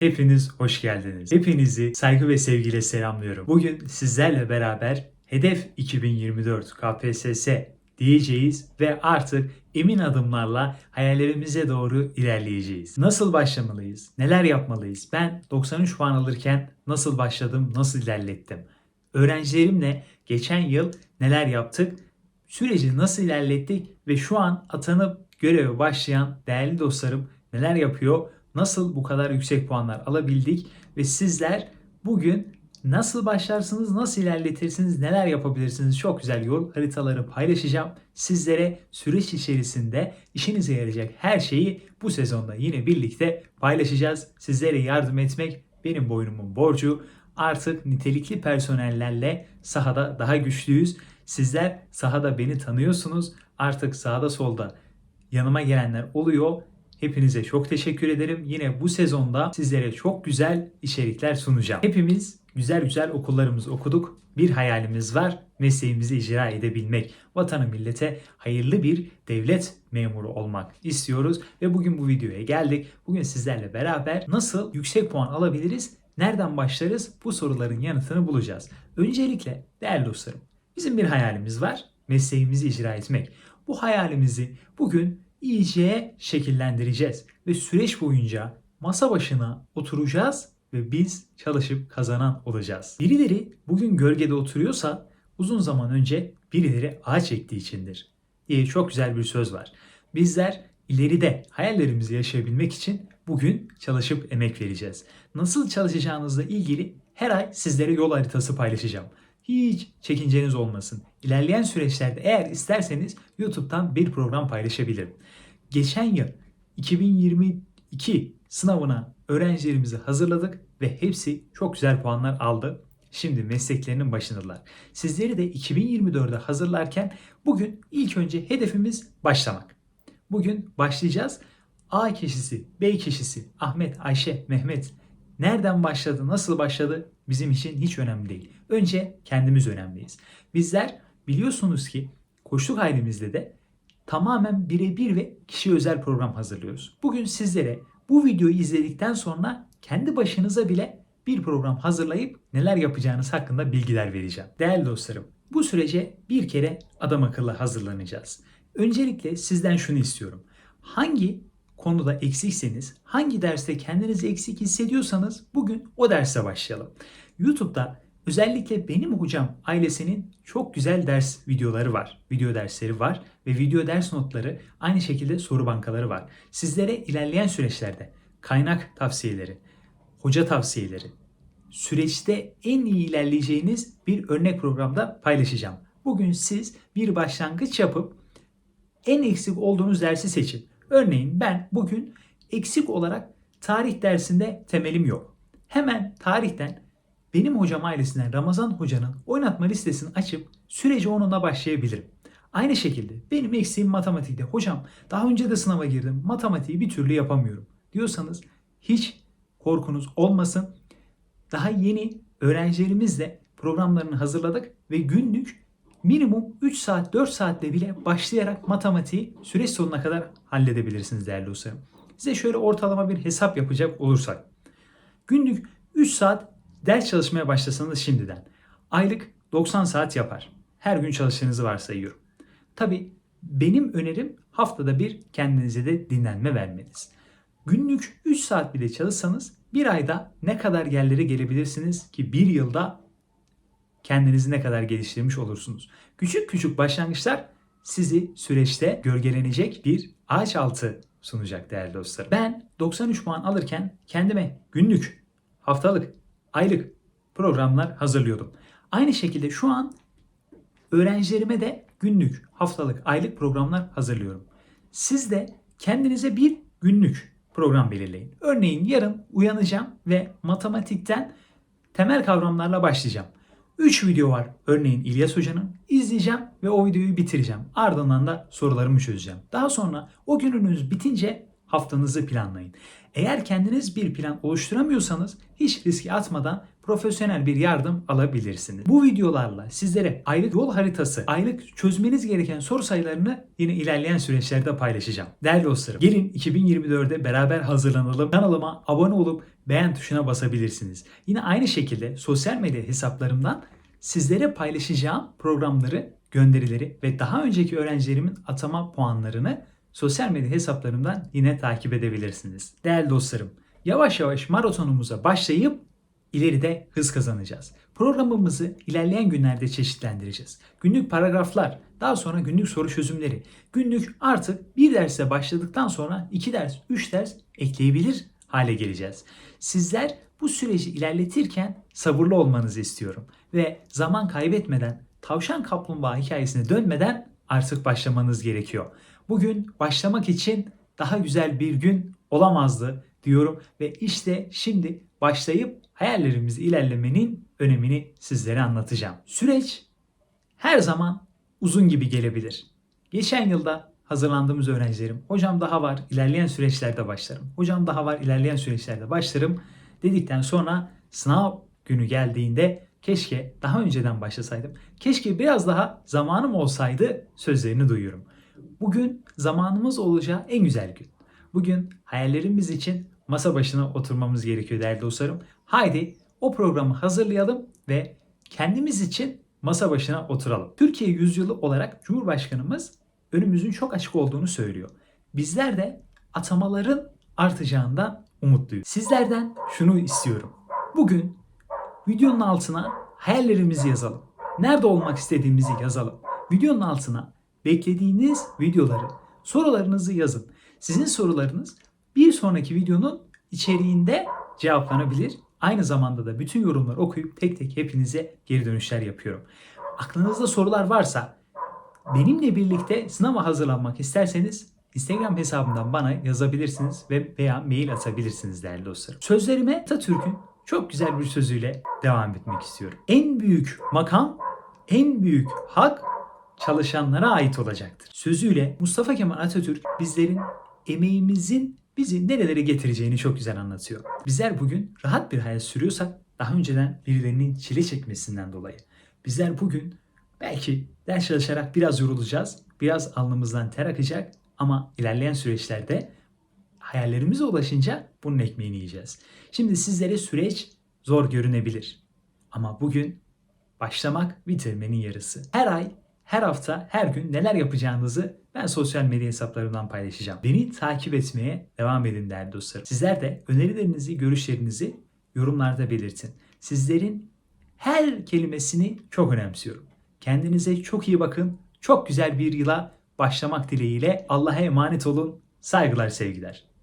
Hepiniz hoş geldiniz. Hepinizi saygı ve sevgiyle selamlıyorum. Bugün sizlerle beraber Hedef 2024 KPSS diyeceğiz ve artık emin adımlarla hayallerimize doğru ilerleyeceğiz. Nasıl başlamalıyız? Neler yapmalıyız? Ben 93 puan alırken nasıl başladım? Nasıl ilerlettim? Öğrencilerimle geçen yıl neler yaptık? Süreci nasıl ilerlettik ve şu an atanıp göreve başlayan değerli dostlarım neler yapıyor? Nasıl bu kadar yüksek puanlar alabildik ve sizler bugün nasıl başlarsınız, nasıl ilerletirsiniz, neler yapabilirsiniz çok güzel yol haritaları paylaşacağım. Sizlere süreç içerisinde işinize yarayacak her şeyi bu sezonda yine birlikte paylaşacağız. Sizlere yardım etmek benim boynumun borcu. Artık nitelikli personellerle sahada daha güçlüyüz. Sizler sahada beni tanıyorsunuz. Artık sağda solda yanıma gelenler oluyor. Hepinize çok teşekkür ederim. Yine bu sezonda sizlere çok güzel içerikler sunacağım. Hepimiz güzel güzel okullarımızı okuduk. Bir hayalimiz var. Mesleğimizi icra edebilmek. Vatana millete hayırlı bir devlet memuru olmak istiyoruz. Ve bugün bu videoya geldik. Bugün sizlerle beraber nasıl yüksek puan alabiliriz? Nereden başlarız? Bu soruların yanıtını bulacağız. Öncelikle değerli dostlarım bizim bir hayalimiz var. Mesleğimizi icra etmek. Bu hayalimizi bugün iyice şekillendireceğiz ve süreç boyunca masa başına oturacağız ve biz çalışıp kazanan olacağız. Birileri bugün gölgede oturuyorsa uzun zaman önce birileri ağaç ektiği içindir diye çok güzel bir söz var. Bizler ileride hayallerimizi yaşayabilmek için bugün çalışıp emek vereceğiz. Nasıl çalışacağınızla ilgili her ay sizlere yol haritası paylaşacağım. Hiç çekinceniz olmasın. İlerleyen süreçlerde eğer isterseniz YouTube'dan bir program paylaşabilirim. Geçen yıl 2022 sınavına öğrencilerimizi hazırladık ve hepsi çok güzel puanlar aldı. Şimdi mesleklerinin başındalar. Sizleri de 2024'e hazırlarken bugün ilk önce hedefimiz başlamak. Bugün başlayacağız. A kişisi, B kişisi, Ahmet, Ayşe, Mehmet nereden başladı, nasıl başladı bizim için hiç önemli değil. Önce kendimiz önemliyiz. Bizler biliyorsunuz ki koçluk ailemizde de tamamen birebir ve kişi özel program hazırlıyoruz. Bugün sizlere bu videoyu izledikten sonra kendi başınıza bile bir program hazırlayıp neler yapacağınız hakkında bilgiler vereceğim. Değerli dostlarım, bu sürece bir kere adam akıllı hazırlanacağız. Öncelikle sizden şunu istiyorum. Hangi konuda eksikseniz, hangi derste kendinizi eksik hissediyorsanız bugün o derse başlayalım. YouTube'da özellikle benim hocam ailesinin çok güzel ders videoları var. Video dersleri var ve video ders notları aynı şekilde soru bankaları var. Sizlere ilerleyen süreçlerde kaynak tavsiyeleri, hoca tavsiyeleri, süreçte en iyi ilerleyeceğiniz bir örnek programda paylaşacağım. Bugün siz bir başlangıç yapıp en eksik olduğunuz dersi seçin. Örneğin ben bugün eksik olarak tarih dersinde temelim yok. Hemen tarihten benim hocam ailesinden Ramazan hocanın oynatma listesini açıp sürece onunla başlayabilirim. Aynı şekilde benim eksiğim matematikte. Hocam daha önce de sınava girdim. Matematiği bir türlü yapamıyorum diyorsanız hiç korkunuz olmasın. Daha yeni öğrencilerimizle programlarını hazırladık ve günlük minimum 3 saat 4 saatte bile başlayarak matematiği süreç sonuna kadar halledebilirsiniz değerli dostlarım. Size şöyle ortalama bir hesap yapacak olursak. Günlük 3 saat ders çalışmaya başlasanız şimdiden aylık 90 saat yapar. Her gün çalıştığınızı varsayıyorum. Tabi benim önerim haftada bir kendinize de dinlenme vermeniz. Günlük 3 saat bile çalışsanız bir ayda ne kadar yerlere gelebilirsiniz ki bir yılda kendinizi ne kadar geliştirmiş olursunuz. Küçük küçük başlangıçlar sizi süreçte gölgelenecek bir ağaç altı sunacak değerli dostlar. Ben 93 puan alırken kendime günlük, haftalık, aylık programlar hazırlıyordum. Aynı şekilde şu an öğrencilerime de günlük, haftalık, aylık programlar hazırlıyorum. Siz de kendinize bir günlük program belirleyin. Örneğin yarın uyanacağım ve matematikten temel kavramlarla başlayacağım. 3 video var örneğin İlyas Hoca'nın. izleyeceğim ve o videoyu bitireceğim. Ardından da sorularımı çözeceğim. Daha sonra o gününüz bitince haftanızı planlayın. Eğer kendiniz bir plan oluşturamıyorsanız hiç riske atmadan profesyonel bir yardım alabilirsiniz. Bu videolarla sizlere aylık yol haritası, aylık çözmeniz gereken soru sayılarını yine ilerleyen süreçlerde paylaşacağım. Değerli dostlarım, gelin 2024'e beraber hazırlanalım. Kanalıma abone olup beğen tuşuna basabilirsiniz. Yine aynı şekilde sosyal medya hesaplarımdan sizlere paylaşacağım programları, gönderileri ve daha önceki öğrencilerimin atama puanlarını sosyal medya hesaplarımdan yine takip edebilirsiniz. Değerli dostlarım, yavaş yavaş maratonumuza başlayıp ileride hız kazanacağız. Programımızı ilerleyen günlerde çeşitlendireceğiz. Günlük paragraflar, daha sonra günlük soru çözümleri. Günlük artık bir derse başladıktan sonra iki ders, üç ders ekleyebilir hale geleceğiz. Sizler bu süreci ilerletirken sabırlı olmanızı istiyorum. Ve zaman kaybetmeden, tavşan kaplumbağa hikayesine dönmeden artık başlamanız gerekiyor. Bugün başlamak için daha güzel bir gün olamazdı diyorum ve işte şimdi başlayıp hayallerimizi ilerlemenin önemini sizlere anlatacağım. Süreç her zaman uzun gibi gelebilir. Geçen yılda hazırlandığımız öğrencilerim, hocam daha var, ilerleyen süreçlerde başlarım. Hocam daha var, ilerleyen süreçlerde başlarım dedikten sonra sınav günü geldiğinde keşke daha önceden başlasaydım. Keşke biraz daha zamanım olsaydı sözlerini duyuyorum. Bugün zamanımız olacağı en güzel gün. Bugün hayallerimiz için masa başına oturmamız gerekiyor değerli dostlarım. Haydi o programı hazırlayalım ve kendimiz için masa başına oturalım. Türkiye yüzyılı olarak Cumhurbaşkanımız önümüzün çok açık olduğunu söylüyor. Bizler de atamaların artacağından umutluyuz. Sizlerden şunu istiyorum. Bugün videonun altına hayallerimizi yazalım. Nerede olmak istediğimizi yazalım. Videonun altına beklediğiniz videoları, sorularınızı yazın. Sizin sorularınız bir sonraki videonun içeriğinde cevaplanabilir. Aynı zamanda da bütün yorumları okuyup tek tek hepinize geri dönüşler yapıyorum. Aklınızda sorular varsa benimle birlikte sınava hazırlanmak isterseniz Instagram hesabımdan bana yazabilirsiniz ve veya mail atabilirsiniz değerli dostlarım. Sözlerime Atatürk'ün çok güzel bir sözüyle devam etmek istiyorum. En büyük makam, en büyük hak çalışanlara ait olacaktır. Sözüyle Mustafa Kemal Atatürk bizlerin emeğimizin bizi nerelere getireceğini çok güzel anlatıyor. Bizler bugün rahat bir hayat sürüyorsak daha önceden birilerinin çile çekmesinden dolayı. Bizler bugün belki ders çalışarak biraz yorulacağız, biraz alnımızdan ter akacak ama ilerleyen süreçlerde hayallerimize ulaşınca bunun ekmeğini yiyeceğiz. Şimdi sizlere süreç zor görünebilir. Ama bugün başlamak bitirmenin yarısı. Her ay, her hafta, her gün neler yapacağınızı ben sosyal medya hesaplarımdan paylaşacağım. Beni takip etmeye devam edin değerli dostlarım. Sizler de önerilerinizi, görüşlerinizi yorumlarda belirtin. Sizlerin her kelimesini çok önemsiyorum. Kendinize çok iyi bakın. Çok güzel bir yıla başlamak dileğiyle Allah'a emanet olun. Saygılar, sevgiler.